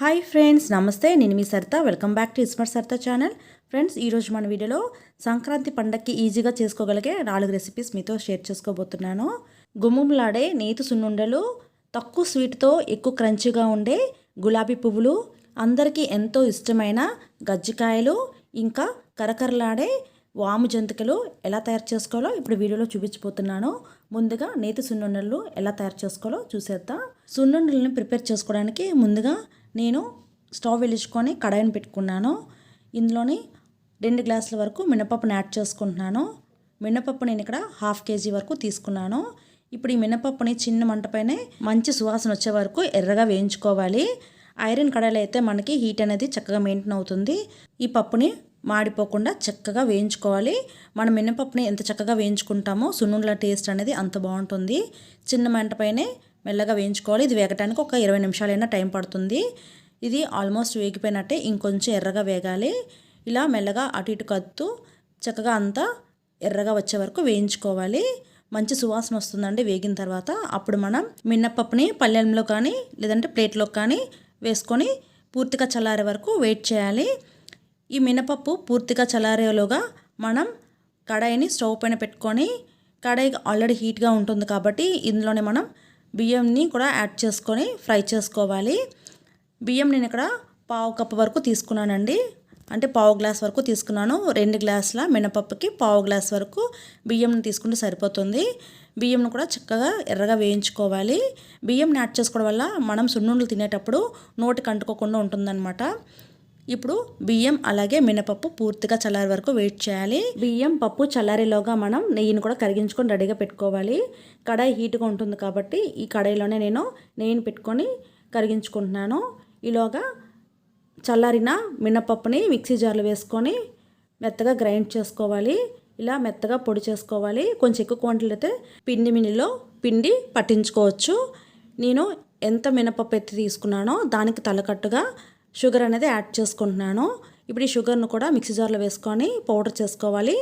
Hi friends నమస్తే. నేను మీ Saritha. Welcome back to Ismart Saritha channel friends ఈరోజు మన వీడియోలో సంక్రాంతి పండగకి ఈజీగా చేసుకోగలిగే నాలుగు రెసిపీస్ మీతో షేర్ చేసుకోబోతున్నాను. గుమ్ములాడే నేతి సున్నుండలు తక్కువ స్వీట్తో ఎక్కువ క్రంచిగా ఉండే గులాబీ పువ్వులు అందరికీ ఎంతో ఇష్టమైన గజ్జికాయలు ఇంకా కరకరలాడే వాము జంతికలు ఎలా తయారు చేసుకోవాలో ఇప్పుడు వీడియోలో చూపించబోతున్నాను. ముందుగా నేతి సున్నుండలు ఎలా తయారు చేసుకోవాలో చూసేద్దాం. సున్నుండలను ప్రిపేర్ చేసుకోవడానికి ముందుగా నేను స్టవ్ వెలిగించుకొని కడాయిని పెట్టుకున్నాను. ఇందులోని రెండు గ్లాసుల వరకు మినపప్పుని యాడ్ చేసుకుంటున్నాను. మినపప్పు నేను ఇక్కడ హాఫ్ కేజీ వరకు తీసుకున్నాను. ఇప్పుడు ఈ మినపప్పుని చిన్న మంటపైనే మంచి సువాసన వచ్చే వరకు ఎర్రగా వేయించుకోవాలి. ఐరన్ కడాయిలో అయితే మనకి హీట్ అనేది చక్కగా మెయింటైన్ అవుతుంది. ఈ పప్పుని మాడిపోకుండా చక్కగా వేయించుకోవాలి. మనం మినపప్పుని ఎంత చక్కగా వేయించుకుంటామో సున్నుండ్ల టేస్ట్ అనేది అంత బాగుంటుంది. చిన్న మంటపైనే మెల్లగా వేయించుకోవాలి. ఇది వేగటానికి ఒక ఇరవై నిమిషాలైనా టైం పడుతుంది. ఇది ఆల్మోస్ట్ వేగిపోయినట్టే ఇంకొంచెం ఎర్రగా వేగాలి. ఇలా మెల్లగా అటు ఇటు కత్తు చక్కగా అంతా ఎర్రగా వచ్చే వరకు వేయించుకోవాలి. మంచి సువాసన వస్తుందండి వేగిన తర్వాత. అప్పుడు మనం మిన్నపప్పుని పల్లెంలో కానీ లేదంటే ప్లేట్లో కానీ వేసుకొని పూర్తిగా చల్లారే వరకు వెయిట్ చేయాలి. ఈ మినపప్పు పూర్తిగా చల్లారేలోగా మనం కడాయిని స్టవ్ పైన పెట్టుకొని కడాయి ఆల్రెడీ హీట్గా ఉంటుంది కాబట్టి ఇందులోనే మనం బియ్యంని కూడా యాడ్ చేసుకొని ఫ్రై చేసుకోవాలి. బియ్యం నేను ఇక్కడ పావు కప్పు వరకు తీసుకున్నానండి. అంటే పావు గ్లాస్ వరకు తీసుకున్నాను. రెండు గ్లాసుల మినపప్పుకి పావు గ్లాస్ వరకు బియ్యం తీసుకుంటే సరిపోతుంది. బియ్యంను కూడా చక్కగా ఎర్రగా వేయించుకోవాలి. బియ్యం యాడ్ చేసుకోవడం వల్ల మనం సున్నుండలు తినేటప్పుడు నోటికి అంటుకోకుండా ఉంటుందన్నమాట. ఇప్పుడు బియ్యం అలాగే మినపప్పు పూర్తిగా చల్లారి వరకు వెయిట్ చేయాలి. బియ్యం పప్పు చల్లారేలోగా మనం నెయ్యిని కూడా కరిగించుకొని రెడీగా పెట్టుకోవాలి. కడాయి హీట్గా ఉంటుంది కాబట్టి ఈ కడాయిలోనే నేను నెయ్యిని పెట్టుకొని కరిగించుకుంటున్నాను. ఈలోగా చల్లారిన మినపప్పుని మిక్సీ జార్లో వేసుకొని మెత్తగా గ్రైండ్ చేసుకోవాలి. ఇలా మెత్తగా పొడి చేసుకోవాలి. కొంచెం ఎక్కువ క్వాంటిటీ అయితే పిండి మినిలో పిండి పట్టించుకోవచ్చు. నేను ఎంత మినపప్పు ఎత్తి తీసుకున్నానో దానికి తలకట్టుగా షుగర్ అనేది యాడ్ చేసుకుంటున్నాను. ఇప్పుడు ఈ షుగర్ను కూడా మిక్సీ జార్లో వేసుకొని పౌడర్ చేసుకోవాలి.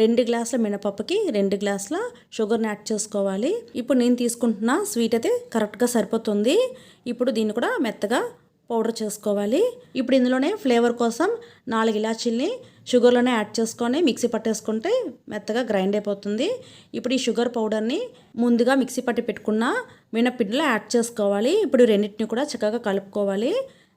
రెండు గ్లాసుల మినపప్పుకి రెండు గ్లాసుల షుగర్ని యాడ్ చేసుకోవాలి. ఇప్పుడు నేను తీసుకుంటున్న స్వీట్ అయితే కరెక్ట్గా సరిపోతుంది. ఇప్పుడు దీన్ని కూడా మెత్తగా పౌడర్ చేసుకోవాలి. ఇప్పుడు ఇందులోనే ఫ్లేవర్ కోసం నాలుగు ఇలాచీల్ని షుగర్లోనే యాడ్ చేసుకొని మిక్సీ పట్టేసుకుంటే మెత్తగా గ్రైండ్ అయిపోతుంది. ఇప్పుడు ఈ షుగర్ పౌడర్ని ముందుగా మిక్సీ పట్టి పెట్టుకున్న మినపిండిలో యాడ్ చేసుకోవాలి. ఇప్పుడు రెండింటిని కూడా చక్కగా కలుపుకోవాలి.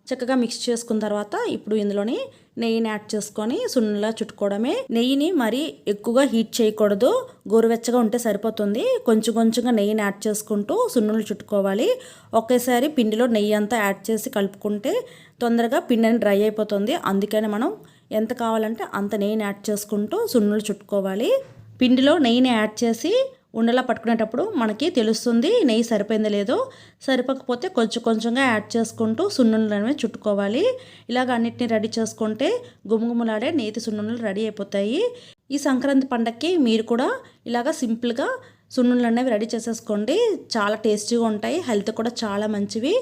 చక్కగా మిక్స్ చేసుకున్న తర్వాత ఇప్పుడు ఇందులోని నెయ్యిని యాడ్ చేసుకొని సున్నలా చుట్టుకోవడమే. నెయ్యిని మరీ ఎక్కువగా హీట్ చేయకూడదు. గోరువెచ్చగా ఉంటే సరిపోతుంది. కొంచెం కొంచెంగా నెయ్యిని యాడ్ చేసుకుంటూ సున్నులు చుట్టుకోవాలి. ఒకేసారి పిండిలో నెయ్యి అంతా యాడ్ చేసి కలుపుకుంటే తొందరగా పిండి అని డ్రై అయిపోతుంది. అందుకని మనం ఎంత కావాలంటే అంత నెయ్యిని యాడ్ చేసుకుంటూ సున్నులు చుట్టుకోవాలి. పిండిలో నెయ్యిని యాడ్ చేసి ఉండలా పట్టుకునేటప్పుడు మనకి తెలుస్తుంది నెయ్యి సరిపోయిందో లేదో. సరిపోకపోతే కొంచెం కొంచెంగా యాడ్ చేసుకుంటూ సున్నుండలు అనేవి చుట్టుకోవాలి. ఇలాగ అన్నిటిని రెడీ చేసుకుంటే గుమగుమలాడే నేతి సున్నుండలు రెడీ అయిపోతాయి. ఈ సంక్రాంతి పండగకి మీరు కూడా ఇలాగ సింపుల్గా సున్నుండలు అనేవి రెడీ చేసేసుకోండి. చాలా టేస్టీగా ఉంటాయి హెల్త్ కూడా చాలా మంచివి.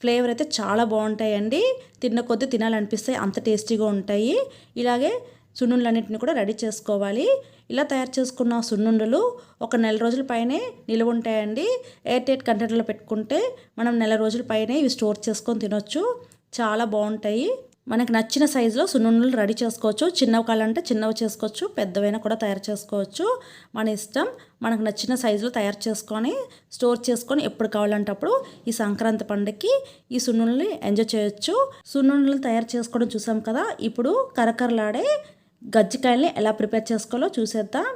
ఫ్లేవర్ అయితే చాలా బాగుంటాయండి. తిన్న కొద్దీ తినాలనిపిస్తాయి అంత టేస్టీగా ఉంటాయి. ఇలాగే సున్నుండలన్నింటిని కూడా రెడీ చేసుకోవాలి. ఇలా తయారు చేసుకున్న సున్నుండలు ఒక నెల రోజుల పైనే నిలువ ఉంటాయండి. ఎయిర్ టైట్ కంటైనర్లో పెట్టుకుంటే మనం నెల రోజుల పైనే ఇవి స్టోర్ చేసుకొని తినొచ్చు. చాలా బాగుంటాయి. మనకు నచ్చిన సైజులో సున్నుండలు రెడీ చేసుకోవచ్చు. చిన్నవి కావాలంటే చిన్నవి చేసుకోవచ్చు. పెద్దవైనా కూడా తయారు చేసుకోవచ్చు. మన ఇష్టం. మనకు నచ్చిన సైజులో తయారు చేసుకొని స్టోర్ చేసుకొని ఎప్పుడు కావాలంటే అప్పుడు ఈ సంక్రాంతి పండుగకి ఈ సున్నుండల్ని ఎంజాయ్ చేయొచ్చు. సున్నుండలు తయారు చేసుకోవడం చూసాం కదా? ఇప్పుడు కరకరలాడే గజ్జికాయల్ని ఎలా ప్రిపేర్ చేసుకోవాలో చూసేద్దాం.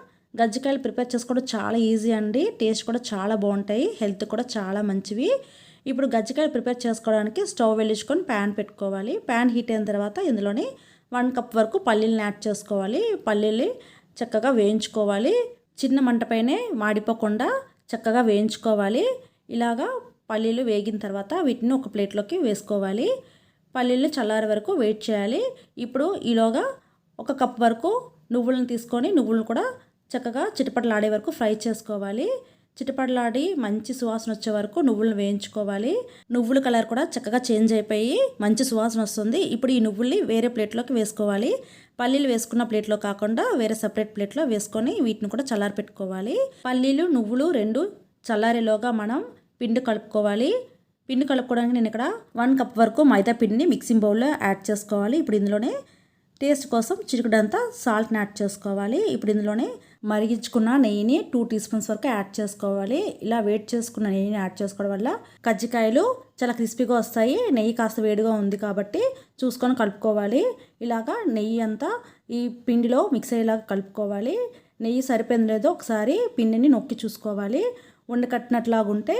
గజ్జికాయలు ప్రిపేర్ చేసుకోవడం చాలా ఈజీ అండి. టేస్ట్ కూడా చాలా బాగుంటాయి. హెల్త్ కూడా చాలా మంచివి. ఇప్పుడు గజ్జికాయలు ప్రిపేర్ చేసుకోవడానికి స్టవ్ వెలిగించుకొని ప్యాన్ పెట్టుకోవాలి. ప్యాన్ హీట్ అయిన తర్వాత ఇందులోని వన్ కప్ వరకు పల్లీలను యాడ్ చేసుకోవాలి. పల్లీలు చక్కగా వేయించుకోవాలి. చిన్న మంటపైనే మాడిపోకుండా చక్కగా వేయించుకోవాలి. ఇలాగా పల్లీలు వేగిన తర్వాత వీటిని ఒక ప్లేట్లోకి వేసుకోవాలి. పల్లీలు చల్లారే వరకు వెయిట్ చేయాలి. ఇప్పుడు ఈలోగా ఒక కప్ వరకు నువ్వులను తీసుకొని నువ్వులను కూడా చక్కగా చిటపటలాడే వరకు ఫ్రై చేసుకోవాలి. చిటపటలాడి మంచి సువాసన వచ్చే వరకు నువ్వులను వేయించుకోవాలి. నువ్వుల కలర్ కూడా చక్కగా చేంజ్ అయిపోయి మంచి సువాసన వస్తుంది. ఇప్పుడు ఈ నువ్వుల్ని వేరే ప్లేట్లోకి వేసుకోవాలి. పల్లీలు వేసుకున్న ప్లేట్లో కాకుండా వేరే సపరేట్ ప్లేట్లో వేసుకొని వీటిని కూడా చల్లారి పెట్టుకోవాలి. పల్లీలు నువ్వులు రెండు చల్లారేలోగా మనం పిండి కలుపుకోవాలి. పిండి కలుపుకోవడానికి నేను ఇక్కడ వన్ కప్ వరకు మైదా పిండిని మిక్సింగ్ బౌల్లో యాడ్ చేసుకోవాలి. ఇప్పుడు ఇందులోనే టేస్ట్ కోసం చిరుకుడంతా సాల్ట్ని యాడ్ చేసుకోవాలి. ఇప్పుడు ఇందులోనే మరిగించుకున్న నెయ్యిని టూ టీ స్పూన్స్ వరకు యాడ్ చేసుకోవాలి. ఇలా వేట్ చేసుకున్న నెయ్యిని యాడ్ చేసుకోవడం వల్ల కజ్జికాయలు చాలా క్రిస్పీగా వస్తాయి. నెయ్యి కాస్త వేడిగా ఉంది కాబట్టి చూసుకొని కలుపుకోవాలి. ఇలాగా నెయ్యి అంతా ఈ పిండిలో మిక్స్ అయ్యేలాగా కలుపుకోవాలి. నెయ్యి సరిపోయింది లేదో ఒకసారి పిండిని నొక్కి చూసుకోవాలి. ఉండకట్టినట్లాగుంటే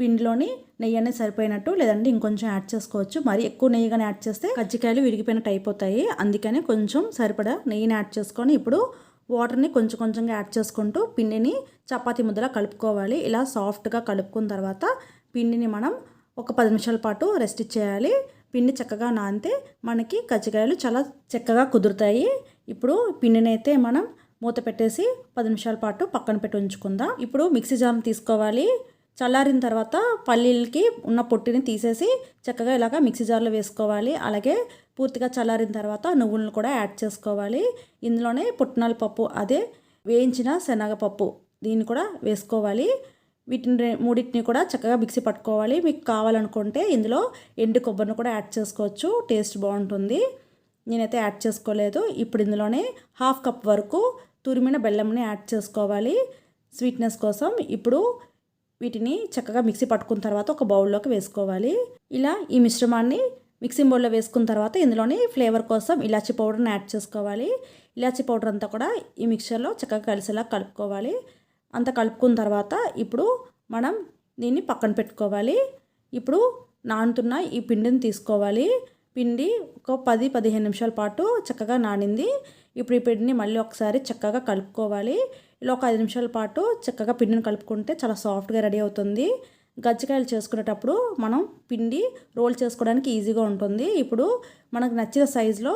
పిండిలోని నెయ్యి అనేది సరిపోయినట్టు లేదంటే ఇంకొంచెం యాడ్ చేసుకోవచ్చు. మరి ఎక్కువ నెయ్యిగానే యాడ్ చేస్తే కజ్జికాయలు విరిగిపోయినట్టు అయిపోతాయి అందుకని కొంచెం సరిపడా నెయ్యిని యాడ్ చేసుకొని ఇప్పుడు వాటర్ని కొంచెం కొంచెంగా యాడ్ చేసుకుంటూ పిండిని చపాతి ముద్దలా కలుపుకోవాలి. ఇలా సాఫ్ట్గా కలుపుకున్న తర్వాత పిండిని మనం ఒక పది నిమిషాల పాటు రెస్ట్ ఇచ్చేయాలి. పిండి చక్కగా నానితే మనకి కజ్జికాయలు చాలా చక్కగా కుదురుతాయి. ఇప్పుడు పిండిని అయితే మనం మూత పెట్టేసి పది నిమిషాల పాటు పక్కన పెట్టి ఉంచుకుందాం. ఇప్పుడు మిక్సీ జామ్ తీసుకోవాలి. చల్లారిన తర్వాత పల్లీలకి ఉన్న పొట్టిని తీసేసి చక్కగా ఇలాగ మిక్సీ జార్లో వేసుకోవాలి. అలాగే పూర్తిగా చల్లారిన తర్వాత నువ్వులను కూడా యాడ్ చేసుకోవాలి. ఇందులోనే పుట్నాల పప్పు అదే వేయించిన శనగపప్పు దీన్ని కూడా వేసుకోవాలి. వీటిని మూడింటిని కూడా చక్కగా మిక్సీ పట్టుకోవాలి. మీకు కావాలనుకుంటే ఇందులో ఎండు కొబ్బరిని కూడా యాడ్ చేసుకోవచ్చు. టేస్ట్ బాగుంటుంది. నేనైతే యాడ్ చేసుకోలేదు. ఇప్పుడు ఇందులోనే హాఫ్ కప్ వరకు తురిమిన బెల్లంని యాడ్ చేసుకోవాలి. స్వీట్నెస్ కోసం ఇప్పుడు వీటిని చక్కగా మిక్సీ పట్టుకున్న తర్వాత ఒక బౌల్లోకి వేసుకోవాలి. ఇలా ఈ మిశ్రమాన్ని మిక్సింగ్ బౌల్లో వేసుకున్న తర్వాత ఇందులోని ఫ్లేవర్ కోసం ఇలాచి పౌడర్ని యాడ్ చేసుకోవాలి. ఇలాచి పౌడర్ అంతా కూడా ఈ మిక్చర్లో చక్కగా కలిసేలా కలుపుకోవాలి. అంత కలుపుకున్న తర్వాత ఇప్పుడు మనం దీన్ని పక్కన పెట్టుకోవాలి. ఇప్పుడు నానుతున్న ఈ పిండిని తీసుకోవాలి. పిండి ఒక పది పదిహేను నిమిషాల పాటు చక్కగా నానింది. ఇప్పుడు ఈ పిండిని మళ్ళీ ఒకసారి చక్కగా కలుపుకోవాలి. ఇలా ఒక ఐదు నిమిషాల పాటు చక్కగా పిండిని కలుపుకుంటే చాలా సాఫ్ట్గా రెడీ అవుతుంది. గజ్జికాయలు చేసుకునేటప్పుడు మనం పిండి రోల్ చేసుకోవడానికి ఈజీగా ఉంటుంది. ఇప్పుడు మనకు నచ్చిన సైజులో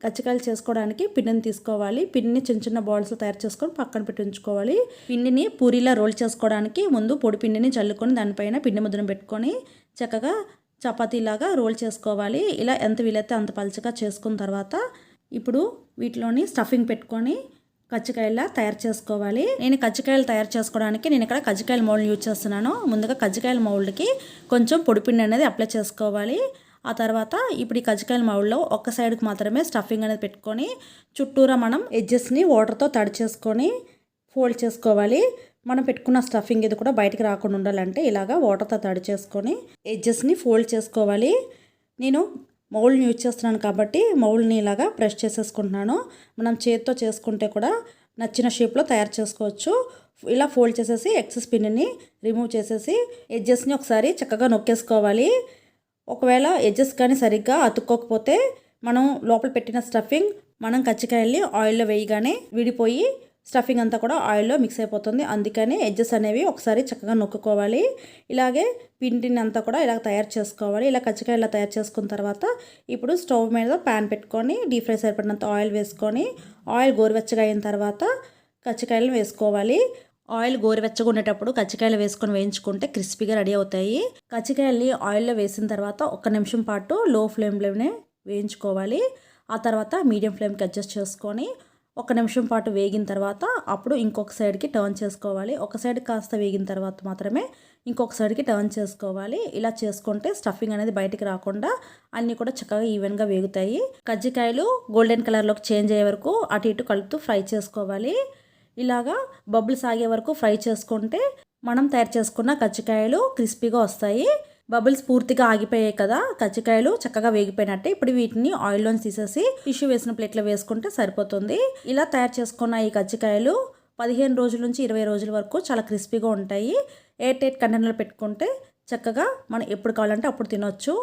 గచ్చికాయలు చేసుకోవడానికి పిండిని తీసుకోవాలి. పిండిని చిన్న చిన్న బాల్స్ తయారు చేసుకొని పక్కన పెట్టి ఉంచుకోవాలి. పిండిని పూరిలా రోల్ చేసుకోవడానికి ముందు పొడి పిండిని చల్లుకొని దానిపైన పిండి ముద్దను పెట్టుకొని చక్కగా చపాతీలాగా రోల్ చేసుకోవాలి. ఇలా ఎంత వీలైతే అంత పలచగా చేసుకున్న తర్వాత ఇప్పుడు వీటిలోని స్టఫింగ్ పెట్టుకొని కజ్జికాయలా తయారు చేసుకోవాలి. నేను కజ్జికాయలు తయారు చేసుకోవడానికి నేను ఇక్కడ కజ్జికాయల మౌల్డ్ యూజ్ చేస్తున్నాను. ముందుగా కజ్జికాయల మౌల్డ్కి కొంచెం పొడిపిండి అనేది అప్లై చేసుకోవాలి. ఆ తర్వాత ఇప్పుడు ఈ కజ్జికాయల మౌల్డ్లో ఒక్క సైడ్కి మాత్రమే స్టఫింగ్ అనేది పెట్టుకొని చుట్టూరా మనం ఎడ్జెస్ని వాటర్తో తడి చేసుకొని ఫోల్డ్ చేసుకోవాలి. మనం పెట్టుకున్న స్టఫింగ్ ఇది కూడా బయటికి రాకుండా ఉండాలంటే ఇలాగా వాటర్తో తడి చేసుకొని ఎడ్జెస్ని ఫోల్డ్ చేసుకోవాలి. నేను మౌల్ని యూజ్ చేస్తున్నాను కాబట్టి మౌల్ని ఇలాగా ప్రెస్ చేసేసుకుంటున్నాను. మనం చేతితో చేసుకుంటే కూడా నచ్చిన షేప్లో తయారు చేసుకోవచ్చు. ఇలా ఫోల్డ్ చేసేసి ఎక్సెస్ పిన్ని రిమూవ్ చేసేసి ఎడ్జెస్ని ఒకసారి చక్కగా నొక్కేసుకోవాలి. ఒకవేళ ఎడ్జెస్ కానీ సరిగ్గా అతుక్కోకపోతే మనం లోపల పెట్టిన స్టఫింగ్ మనం కచ్చికాయల్ని ఆయిల్లో వేయగానే విడిపోయి స్టఫింగ్ అంతా కూడా ఆయిల్లో మిక్స్ అయిపోతుంది. అందుకని ఎడ్జెస్ అనేవి ఒకసారి చక్కగా నొక్కుకోవాలి. ఇలాగే పిండిని అంతా కూడా ఇలా తయారు చేసుకోవాలి. ఇలా కచ్చికాయ ఇలా తయారు చేసుకున్న తర్వాత ఇప్పుడు స్టవ్ మీద ప్యాన్ పెట్టుకొని డీప్ ఫ్రై సరిపడినంత ఆయిల్ వేసుకొని ఆయిల్ గోరువెచ్చగా అయిన తర్వాత కచ్చికాయలను వేసుకోవాలి. ఆయిల్ గోరువెచ్చగా ఉండేటప్పుడు కచ్చికాయలు వేసుకొని వేయించుకుంటే క్రిస్పీగా రెడీ అవుతాయి. కచ్చికాయల్ని ఆయిల్లో వేసిన తర్వాత ఒక నిమిషం పాటు లో ఫ్లేమ్లోనే వేయించుకోవాలి. ఆ తర్వాత మీడియం ఫ్లేమ్కి అడ్జస్ట్ చేసుకొని ఒక నిమిషం పాటు వేగిన తర్వాత అప్పుడు ఇంకొక సైడ్కి టర్న్ చేసుకోవాలి. ఒక సైడ్ కాస్త వేగిన తర్వాత మాత్రమే ఇంకొక సైడ్కి టర్న్ చేసుకోవాలి. ఇలా చేసుకుంటే స్టఫింగ్ అనేది బయటికి రాకుండా అన్నీ కూడా చక్కగా ఈవెన్గా వేగుతాయి. కజ్జికాయలు గోల్డెన్ కలర్లోకి చేంజ్ అయ్యే వరకు అటు ఇటు కలుపుతూ ఫ్రై చేసుకోవాలి. ఇలాగా బబుల్స్ ఆగే వరకు ఫ్రై చేసుకుంటే మనం తయారు చేసుకున్న కజ్జికాయలు క్రిస్పీగా వస్తాయి. బబుల్స్ పూర్తిగా ఆగిపోయాయి కదా కజ్జికాయలు చక్కగా వేగిపోయినట్టే. ఇప్పుడు వీటిని ఆయిల్లోని తీసేసి టిష్యూ వేసిన ప్లేట్లో వేసుకుంటే సరిపోతుంది. ఇలా తయారు చేసుకున్న ఈ కజ్జికాయలు పదిహేను రోజుల నుంచి ఇరవై రోజుల వరకు చాలా క్రిస్పీగా ఉంటాయి. ఎయిట్ ఎయిట్ కంటైనర్లో పెట్టుకుంటే చక్కగా మనం ఎప్పుడు కావాలంటే అప్పుడు తినొచ్చు.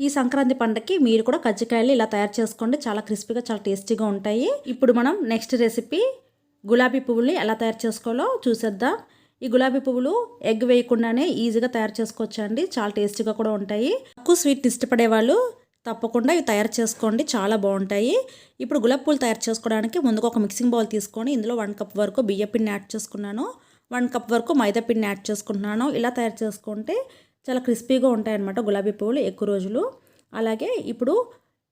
ఈ సంక్రాంతి పండగకి మీరు కూడా కజ్జికాయలు ఇలా తయారు చేసుకోండి. చాలా క్రిస్పీగా చాలా టేస్టీగా ఉంటాయి. ఇప్పుడు మనం నెక్స్ట్ రెసిపీ గులాబీ పువ్వుల్ని ఎలా తయారు చేసుకోవాలో చూసేద్దాం. ఈ గులాబీ పువ్వులు ఎగ్ వేయకుండానే ఈజీగా తయారు చేసుకోవచ్చు అండి చాలా టేస్టీగా కూడా ఉంటాయి. తక్కువ స్వీట్ ఇష్టపడే వాళ్ళు తప్పకుండా ఇవి తయారు చేసుకోండి. చాలా బాగుంటాయి. ఇప్పుడు గులాబీ పూలు తయారు చేసుకోవడానికి ముందుగా ఒక మిక్సింగ్ బౌల్ తీసుకొని ఇందులో వన్ కప్ వరకు బియ్య పిండి యాడ్ చేసుకున్నాను. వన్ కప్ వరకు మైదా పిండిని యాడ్ చేసుకుంటున్నాను. ఇలా తయారు చేసుకుంటే చాలా క్రిస్పీగా ఉంటాయన్నమాట గులాబీ పువ్వులు ఎక్కువ రోజులు. అలాగే ఇప్పుడు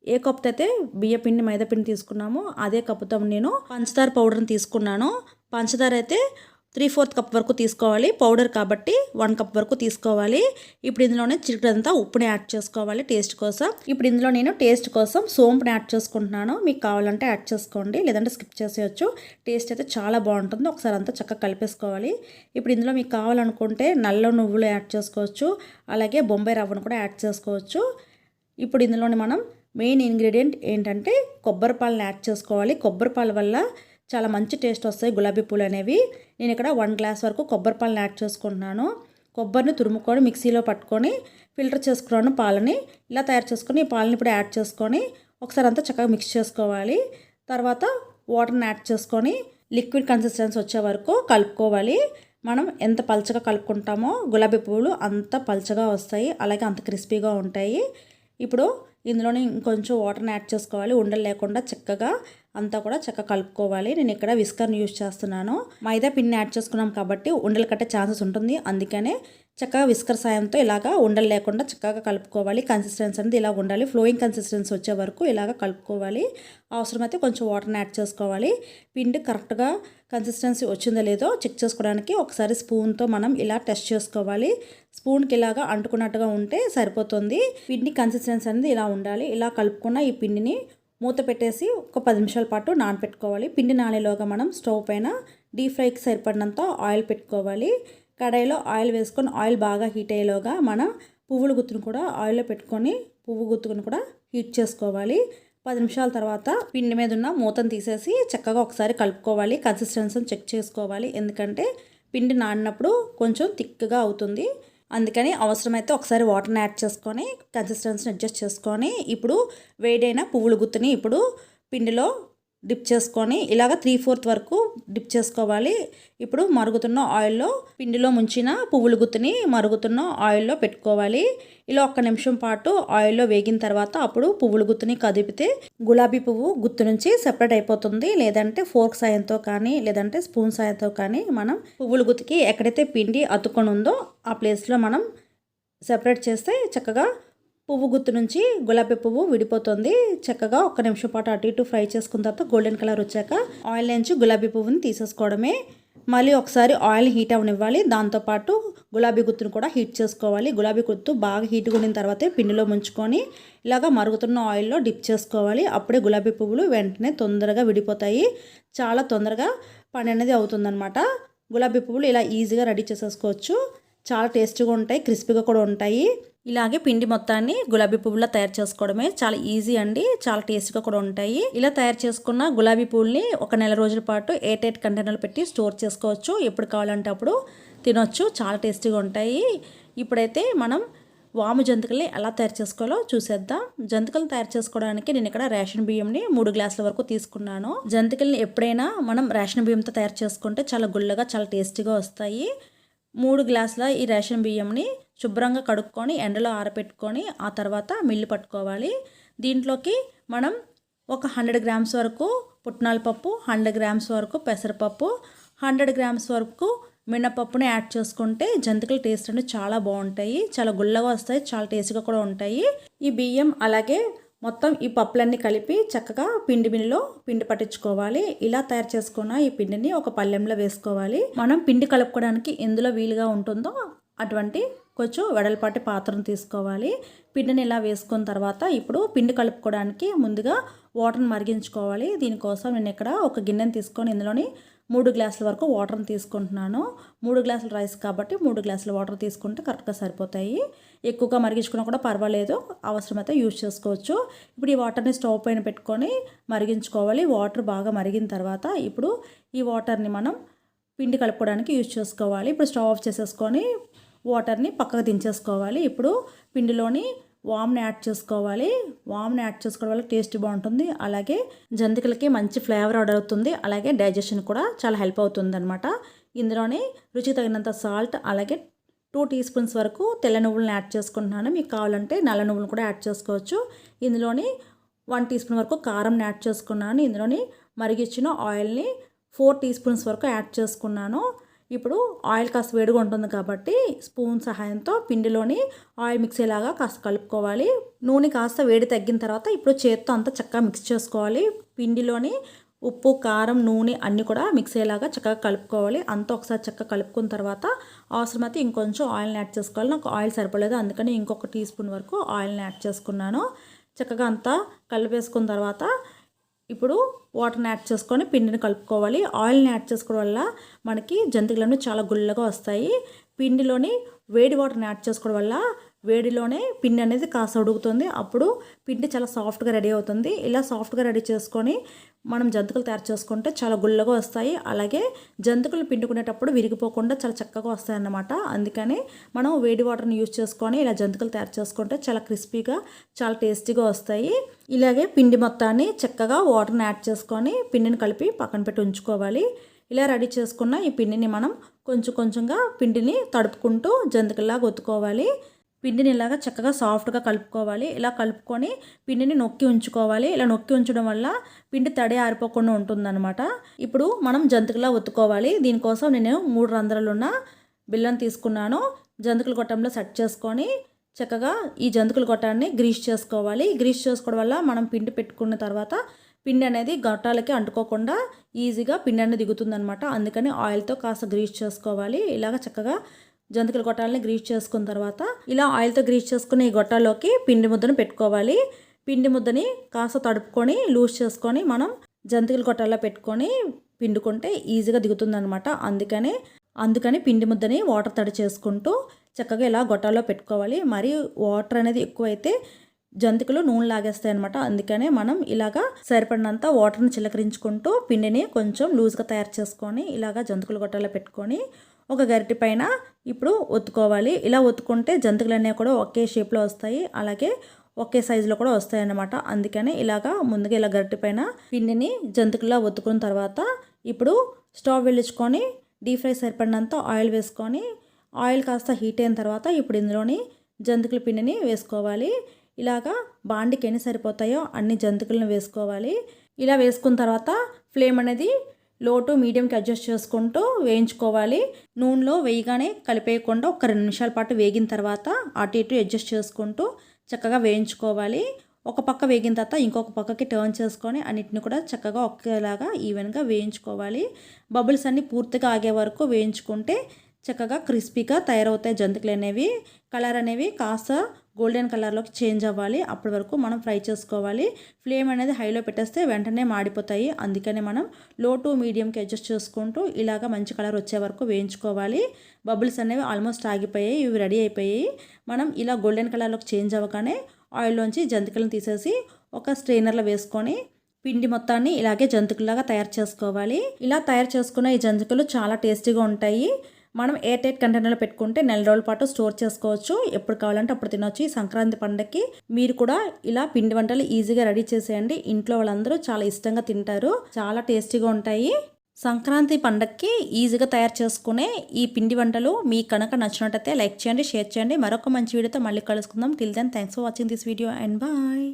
ఏ కప్తో అయితే బియ్య పిండి మైదా పిండి తీసుకున్నామో అదే కప్పుతో నేను పంచదార పౌడర్ని తీసుకున్నాను. పంచదార అయితే త్రీ ఫోర్త్ కప్ వరకు తీసుకోవాలి. పౌడర్ కాబట్టి వన్ కప్ వరకు తీసుకోవాలి. ఇప్పుడు ఇందులోనే చిటికడంతా ఉప్పుని యాడ్ చేసుకోవాలి టేస్ట్ కోసం. ఇప్పుడు ఇందులో నేను టేస్ట్ కోసం సోంపుని యాడ్ చేసుకుంటున్నాను. మీకు కావాలంటే యాడ్ చేసుకోండి. లేదంటే స్కిప్ చేసేయచ్చు. టేస్ట్ అయితే చాలా బాగుంటుంది. ఒకసారి అంతా చక్కగా కలిపేసుకోవాలి. ఇప్పుడు ఇందులో మీకు కావాలనుకుంటే నల్ల నువ్వులు యాడ్ చేసుకోవచ్చు. అలాగే బొంబాయి రవ్వను కూడా యాడ్ చేసుకోవచ్చు. ఇప్పుడు ఇందులోని మనం మెయిన్ ఇంగ్రీడియంట్ ఏంటంటే కొబ్బరి పాలను యాడ్ చేసుకోవాలి. కొబ్బరి పాల వల్ల చాలా మంచి టేస్ట్ వస్తాయి. గులాబీ పూలు అనేవి. నేను ఇక్కడ వన్ గ్లాస్ వరకు కొబ్బరి పాలను యాడ్ చేసుకుంటున్నాను. కొబ్బరిని తురుముకొని మిక్సీలో పట్టుకొని ఫిల్టర్ చేసుకున్నాను పాలని ఇలా తయారు చేసుకొని ఈ పాలని ఇప్పుడు యాడ్ చేసుకొని ఒకసారి అంతా చక్కగా మిక్స్ చేసుకోవాలి. తర్వాత వాటర్ని యాడ్ చేసుకొని లిక్విడ్ కన్సిస్టెన్సీ వచ్చే వరకు కలుపుకోవాలి. మనం ఎంత పల్చగా కలుపుకుంటామో గులాబీ పువ్వులు అంత పల్చగా వస్తాయి. అలాగే అంత క్రిస్పీగా ఉంటాయి. ఇప్పుడు ఇందులోనే ఇంకొంచెం వాటర్ని యాడ్ చేసుకోవాలి. ఉండలు లేకుండా చక్కగా అంతా కూడా చక్కగా కలుపుకోవాలి. నేను ఇక్కడ విస్కర్ని యూజ్ చేస్తున్నాను. మైదా పిన్ని యాడ్ చేసుకున్నాం కాబట్టి ఉండలు కట్టే ఛాన్సెస్ ఉంటుంది. అందుకనే చక్కగా విస్కర్ సాయంతో ఇలాగా ఉండలు లేకుండా చక్కగా కలుపుకోవాలి. కన్సిస్టెన్సీ అనేది ఇలా ఉండాలి. ఫ్లోయింగ్ కన్సిస్టెన్సీ వచ్చే వరకు ఇలాగ కలుపుకోవాలి. అవసరమైతే కొంచెం వాటర్ని యాడ్ చేసుకోవాలి. పిండి కరెక్ట్గా కన్సిస్టెన్సీ వచ్చిందో లేదో చెక్ చేసుకోవడానికి ఒకసారి స్పూన్తో మనం ఇలా టెస్ట్ చేసుకోవాలి. స్పూన్కి ఇలాగా అంటుకున్నట్టుగా ఉంటే సరిపోతుంది. పిండి కన్సిస్టెన్సీ అనేది ఇలా ఉండాలి. ఇలా కలుపుకున్న ఈ పిండిని మూత పెట్టేసి ఒక పది నిమిషాల పాటు నానబెట్టుకోవాలి పిండి నానేలోగా మనం స్టవ్ పైన డీప్ ఫ్రైకి సరిపడినంత ఆయిల్ పెట్టుకోవాలి. కడాయిలో ఆయిల్ వేసుకొని ఆయిల్ బాగా హీట్ అయ్యేలోగా మన పువ్వుల గుత్తును కూడా ఆయిల్లో పెట్టుకొని పువ్వు గుత్తుకుని కూడా హీట్ చేసుకోవాలి. పది నిమిషాల తర్వాత పిండి మీద ఉన్న మూతను తీసేసి చక్కగా ఒకసారి కలుపుకోవాలి. కన్సిస్టెన్సీని చెక్ చేసుకోవాలి. ఎందుకంటే పిండి నానినప్పుడు కొంచెం థిక్గా అవుతుంది. అందుకని అవసరమైతే ఒకసారి వాటర్ని యాడ్ చేసుకొని కన్సిస్టెన్సీని అడ్జస్ట్ చేసుకొని ఇప్పుడు వేడైన పువ్వుల గుత్తుని ఇప్పుడు పిండిలో డిప్ చేసుకొని ఇలాగ త్రీ ఫోర్త్ వరకు డిప్ చేసుకోవాలి. ఇప్పుడు మరుగుతున్న ఆయిల్లో పిండిలో ముంచిన పువ్వులు గుత్తుని మరుగుతున్న ఆయిల్లో పెట్టుకోవాలి. ఇలా ఒక్క నిమిషం పాటు ఆయిల్లో వేగిన తర్వాత అప్పుడు పువ్వుల గుత్తుని కదిపితే గులాబీ పువ్వు గుత్తు నుంచి సెపరేట్ అయిపోతుంది. లేదంటే ఫోర్క్ సాయంతో కానీ లేదంటే స్పూన్ సాయంతో కానీ మనం పువ్వులు గుత్తికి ఎక్కడైతే పిండి అతుకొని ఉందో ఆ ప్లేస్లో మనం సెపరేట్ చేస్తే చక్కగా పువ్వు గుత్తు నుంచి గులాబీ పువ్వు విడిపోతుంది. చక్కగా ఒక్క నిమిషం పాటు అటు ఇటు ఫ్రై చేసుకున్న తర్వాత గోల్డెన్ కలర్ వచ్చాక ఆయిల్ నుంచి గులాబీ పువ్వుని తీసేసుకోవడమే. మళ్ళీ ఒకసారి ఆయిల్ హీట్ అవనివ్వాలి. దాంతోపాటు గులాబీ గుత్తును కూడా హీట్ చేసుకోవాలి. గులాబీ గుత్తు బాగా హీట్ కొనిన తర్వాతే పిండిలో ముంచుకొని ఇలాగ మరుగుతున్న ఆయిల్లో డిప్ చేసుకోవాలి. అప్పుడే గులాబీ పువ్వులు వెంటనే తొందరగా విడిపోతాయి. చాలా తొందరగా పని అనేది అవుతుందన్నమాట. గులాబీ పువ్వులు ఇలా ఈజీగా రెడీ చేసేసుకోవచ్చు. చాలా టేస్టీగా ఉంటాయి. క్రిస్పీగా కూడా ఉంటాయి. ఇలాగే పిండి మొత్తాన్ని గులాబీ పువ్వులా తయారు చేసుకోవడమే చాలా ఈజీ అండి చాలా టేస్ట్గా కూడా ఉంటాయి. ఇలా తయారు చేసుకున్న గులాబీ పువ్వుల్ని ఒక నెల రోజుల పాటు ఎయిట్ ఎయిట్ కంటైనర్లు పెట్టి స్టోర్ చేసుకోవచ్చు. ఎప్పుడు కావాలంటే అప్పుడు తినొచ్చు చాలా టేస్టీగా ఉంటాయి. ఇప్పుడైతే మనం వాము జంతికల్ని ఎలా తయారు చేసుకోవాలో చూసేద్దాం. జంతికలను తయారు చేసుకోవడానికి నేను ఇక్కడ రేషన్ బియ్యంని మూడు గ్లాసుల వరకు తీసుకున్నాను. జంతికల్ని ఎప్పుడైనా మనం రేషన్ బియ్యంతో తయారు చేసుకుంటే చాలా గుల్లగా చాలా టేస్టీగా వస్తాయి. మూడు గ్లాసుల ఈ రేషన్ బియ్యంని శుభ్రంగా కడుక్కొని ఎండలో ఆరబెట్టుకొని ఆ తర్వాత మిల్లు పట్టుకోవాలి. దీంట్లోకి మనం ఒక హండ్రెడ్ గ్రామ్స్ వరకు పుట్నాల పప్పు హండ్రెడ్ గ్రామ్స్ వరకు పెసరపప్పు హండ్రెడ్ గ్రామ్స్ వరకు మినపప్పుని యాడ్ చేసుకుంటే జంతికల టేస్ట్ అనేది చాలా బాగుంటాయి. చాలా గుల్లగా వస్తాయి చాలా టేస్ట్గా కూడా ఉంటాయి. ఈ బియ్యం అలాగే మొత్తం ఈ పప్పులన్నీ కలిపి చక్కగా పిండి బిన్నిలో పిండి పట్టించుకోవాలి. ఇలా తయారు చేసుకున్న ఈ పిండిని ఒక పళ్ళెంలో వేసుకోవాలి. మనం పిండి కలుపుకోవడానికి ఎందులో వీలుగా ఉంటుందో అటువంటి కొంచెం వెడల్పాటి పాత్రను తీసుకోవాలి. పిండిని ఇలా వేసుకున్న తర్వాత ఇప్పుడు పిండి కలుపుకోవడానికి ముందుగా వాటర్ని మరిగించుకోవాలి. దీనికోసం నేను ఇక్కడ ఒక గిన్నెని తీసుకొని ఇందులోని మూడు గ్లాసుల వరకు వాటర్ని తీసుకుంటున్నాను. మూడు గ్లాసుల రైస్ కాబట్టి మూడు గ్లాసుల వాటర్ తీసుకుంటే కరెక్ట్గా సరిపోతాయి. ఎక్కువగా మరిగించుకున్నా కూడా పర్వాలేదు. అవసరమైతే యూజ్ చేసుకోవచ్చు. ఇప్పుడు ఈ వాటర్ని స్టవ్ పైన పెట్టుకొని మరిగించుకోవాలి. వాటర్ బాగా మరిగిన తర్వాత ఇప్పుడు ఈ వాటర్ని మనం పిండి కలుపుకోవడానికి యూజ్ చేసుకోవాలి. ఇప్పుడు స్టవ్ ఆఫ్ చేసేసుకొని వాటర్ని పక్కకు దించేసుకోవాలి. ఇప్పుడు పిండిలోని వామ్ని యాడ్ చేసుకోవాలి. వామ్ని యాడ్ చేసుకోవడం వల్ల టేస్ట్ బాగుంటుంది. అలాగే జంతికలకి మంచి ఫ్లేవర్ ఆర్డర్ అవుతుంది. అలాగే డైజెషన్ కూడా చాలా హెల్ప్ అవుతుంది అనమాట ఇందులోనే రుచికి తగినంత సాల్ట్ అలాగే టూ టీ స్పూన్స్ వరకు తెల్ల నువ్వులను యాడ్ చేసుకుంటున్నాను. మీకు కావాలంటే నల్ల నువ్వులను కూడా యాడ్ చేసుకోవచ్చు. ఇందులోని వన్ టీ స్పూన్ వరకు కారంని యాడ్ చేసుకున్నాను. ఇందులోని మరిగిచ్చిన ఆయిల్ని ఫోర్ టీ స్పూన్స్ వరకు యాడ్ చేసుకున్నాను. ఇప్పుడు ఆయిల్ కాస్త వేడిగా ఉంటుంది కాబట్టి స్పూన్ సహాయంతో పిండిలోని ఆయిల్ మిక్సేలాగా కాస్త కలుపుకోవాలి. నూనె కాస్త వేడి తగ్గిన తర్వాత ఇప్పుడు చేత్తో అంతా చక్కగా మిక్స్ చేసుకోవాలి. పిండిలోని ఉప్పు కారం నూనె అన్నీ కూడా మిక్స్ అయ్యేలాగా చక్కగా కలుపుకోవాలి. అంతా ఒకసారి చక్కగా కలుపుకున్న తర్వాత అవసరమైతే ఇంకొంచెం ఆయిల్ని యాడ్ చేసుకోవాలి. నాకు ఆయిల్ సరిపోలేదు అందుకని ఇంకొక టీ స్పూన్ వరకు ఆయిల్ని యాడ్ చేసుకున్నాను. చక్కగా అంతా కలిపేసుకున్న తర్వాత ఇప్పుడు వాటర్ని యాడ్ చేసుకొని పిండిని కలుపుకోవాలి. ఆయిల్ని యాడ్ చేసుకోవడం వల్ల మనకి జంతికలన్నీ చాలా గుల్లగా వస్తాయి. పిండిలోని వేడి వాటర్ని యాడ్ చేసుకోవడం వల్ల వేడిలోనే పిండి అనేది కాస్త ఉడుకుతుంది. అప్పుడు పిండి చాలా సాఫ్ట్గా రెడీ అవుతుంది. ఇలా సాఫ్ట్గా రెడీ చేసుకొని మనం జంతికలు తయారు చేసుకుంటే చాలా గుల్లగా వస్తాయి. అలాగే జంతికలు పిండుకునేటప్పుడు విరిగిపోకుండా చాలా చక్కగా వస్తాయి అన్నమాట అందుకని మనం వేడి వాటర్ని యూజ్ చేసుకొని ఇలా జంతికలు తయారు చేసుకుంటే చాలా క్రిస్పీగా చాలా టేస్టీగా వస్తాయి. ఇలాగే పిండి మొత్తాన్ని చక్కగా వాటర్ని యాడ్ చేసుకొని పిండిని కలిపి పక్కన పెట్టి ఉంచుకోవాలి. ఇలా రెడీ చేసుకున్న ఈ పిండిని మనం కొంచెం కొంచెంగా పిండిని తడుపుకుంటూ జంతికల్లాగా ఒత్తుకోవాలి. పిండిని ఇలాగా చక్కగా సాఫ్ట్గా కలుపుకోవాలి. ఇలా కలుపుకొని పిండిని నొక్కి ఉంచుకోవాలి. ఇలా నొక్కి ఉంచడం వల్ల పిండి తడి ఆరిపోకుండా ఉంటుందన్నమాట. ఇప్పుడు మనం జంతికలా ఒత్తుకోవాలి. దీనికోసం నేను మూడు రంధ్రాలున్న బిల్లం తీసుకున్నాను. జంతికల గొట్టంలో సెట్ చేసుకొని చక్కగా ఈ జంతికల గొట్టాన్ని గ్రీస్ చేసుకోవాలి. గ్రీస్ చేసుకోవడం వల్ల మనం పిండి పెట్టుకున్న తర్వాత పిండి అనేది గొట్టాలకి అంటుకోకుండా ఈజీగా పిండి అనేది దిగుతుందనమాట అందుకని ఆయిల్తో కాస్త గ్రీస్ చేసుకోవాలి. ఇలాగ చక్కగా జంతికల గొట్టాలని గ్రీస్ చేసుకున్న తర్వాత ఇలా ఆయిల్తో గ్రీస్ చేసుకుని ఈ గొట్టాల్లోకి పిండి ముద్దను పెట్టుకోవాలి. పిండి ముద్దని కాస్త తడుపుకొని లూజ్ చేసుకొని మనం జంతికల గొట్టాల్లో పెట్టుకొని పిండుకుంటే ఈజీగా దిగుతుందనమాట అందుకని అందుకని పిండి ముద్దని వాటర్ తడి చేసుకుంటూ చక్కగా ఇలా గొట్టాల్లో పెట్టుకోవాలి. మరి వాటర్ అనేది ఎక్కువైతే జంతికలు నూనె లాగేస్తాయి అనమాట అందుకనే మనం ఇలాగా సరిపడినంత వాటర్ని చిలకరించుకుంటూ పిండిని కొంచెం లూజ్గా తయారు చేసుకొని ఇలాగా జంతికలు గొట్టాల్లో పెట్టుకొని ఒక గరిటె పైన ఇప్పుడు ఒత్తుకోవాలి. ఇలా ఒత్తుకుంటే జంతికలు అనేవి కూడా ఒకే షేప్లో వస్తాయి. అలాగే ఒకే సైజులో కూడా వస్తాయి అన్నమాట. అందుకని ఇలాగా ముందుగా ఇలా గరిటె పైన పిండిని జంతుకులా ఒత్తుకున్న తర్వాత ఇప్పుడు స్టవ్ వెలించుకొని డీప్ ఫ్రై సరిపడినంత ఆయిల్ వేసుకొని ఆయిల్ కాస్త హీట్ అయిన తర్వాత ఇప్పుడు ఇందులోని జంతికల పిండిని వేసుకోవాలి. ఇలాగా బాండికి ఎన్ని సరిపోతాయో అన్ని జంతుకులను వేసుకోవాలి. ఇలా వేసుకున్న తర్వాత ఫ్లేమ్ అనేది లో టు మీడియంకి అడ్జస్ట్ చేసుకుంటూ వేయించుకోవాలి. నూనెలో వేయగానే కలిపేయకుండా ఒక రెండు నిమిషాల పాటు వేగిన తర్వాత అటు ఇటు అడ్జస్ట్ చేసుకుంటూ చక్కగా వేయించుకోవాలి. ఒక పక్క వేగిన తర్వాత ఇంకొక పక్కకి టర్న్ చేసుకొని అన్నిటిని కూడా చక్కగా ఒకేలాగా ఈవెన్గా వేయించుకోవాలి. బబుల్స్ అన్నీ పూర్తిగా ఆగే వరకు వేయించుకుంటే చక్కగా క్రిస్పీగా తయారవుతాయి జంతికలు అనేవి. కలర్ అనేవి కాస్త గోల్డెన్ కలర్లోకి చేంజ్ అవ్వాలి. అప్పటి వరకు మనం ఫ్రై చేసుకోవాలి. ఫ్లేమ్ అనేది హైలో పెట్టేస్తే వెంటనే మాడిపోతాయి. అందుకనే మనం లో టు మీడియంకి అడ్జస్ట్ చేసుకుంటూ ఇలాగ మంచి కలర్ వచ్చే వరకు వేయించుకోవాలి. బబుల్స్ అనేవి ఆల్మోస్ట్ ఆగిపోయాయి. ఇవి రెడీ అయిపోయాయి. మనం ఇలా గోల్డెన్ కలర్లోకి చేంజ్ అవ్వగానే ఆయిల్లోంచి జంతికలను తీసేసి ఒక స్ట్రెయినర్లో వేసుకొని పిండి మొత్తాన్ని ఇలాగే జంతికలాగా తయారు చేసుకోవాలి. ఇలా తయారు చేసుకున్న ఈ జంతికలు చాలా టేస్టీగా ఉంటాయి. మనం ఎయిర్ టైట్ కంటైనర్లో పెట్టుకుంటే నెల రోజుల పాటు స్టోర్ చేసుకోవచ్చు. ఎప్పుడు కావాలంటే అప్పుడు తినొచ్చు. ఈ సంక్రాంతి పండగకి మీరు కూడా ఇలా పిండి వంటలు ఈజీగా రెడీ చేసేయండి. ఇంట్లో వాళ్ళందరూ చాలా ఇష్టంగా తింటారు. చాలా టేస్టీగా ఉంటాయి. సంక్రాంతి పండగకి ఈజీగా తయారు చేసుకునే ఈ పిండి వంటలు మీకు కనుక నచ్చినట్టయితే లైక్ చేయండి షేర్ చేయండి. మరొక మంచి వీడియోతో మళ్ళీ కలుసుకుందాం. Till then thanks for watching this video and bye